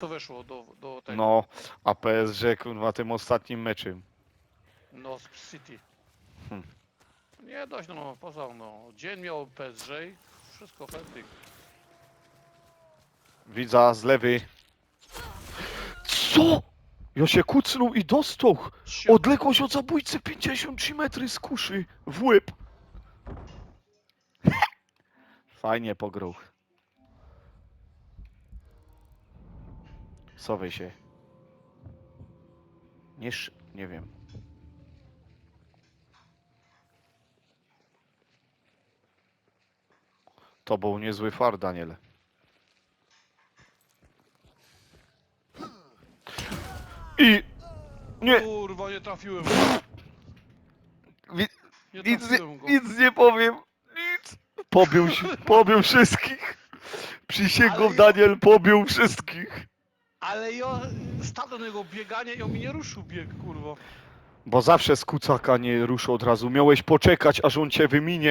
to weszło do, do tego. No, a PSG kurwa tym ostatnim meczem. No, z City. Hmm. Nie dość, no, poza, no. Dzień miał PSG, wszystko chętnie. Widza z lewej. Co? Ja się kucnął i dostał. Odległość od zabójcy 53 metry z kuszy. W łeb. Fajnie pograł. Sowej się. Nie sz... nie wiem. To był niezły far, Daniel. I... Nie, Kurwa, nie trafiłem wi- Nie nic, nie, trafiłem go. nic nie powiem. Nic. Pobił, się- pobił wszystkich. Przysięgą Ale Daniel pobił wszystkich. Ale ja stałem niego biegania i on mi nie ruszył bieg, kurwa. Bo zawsze z kucaka nie ruszy od razu. Miałeś poczekać, aż on cię wyminie.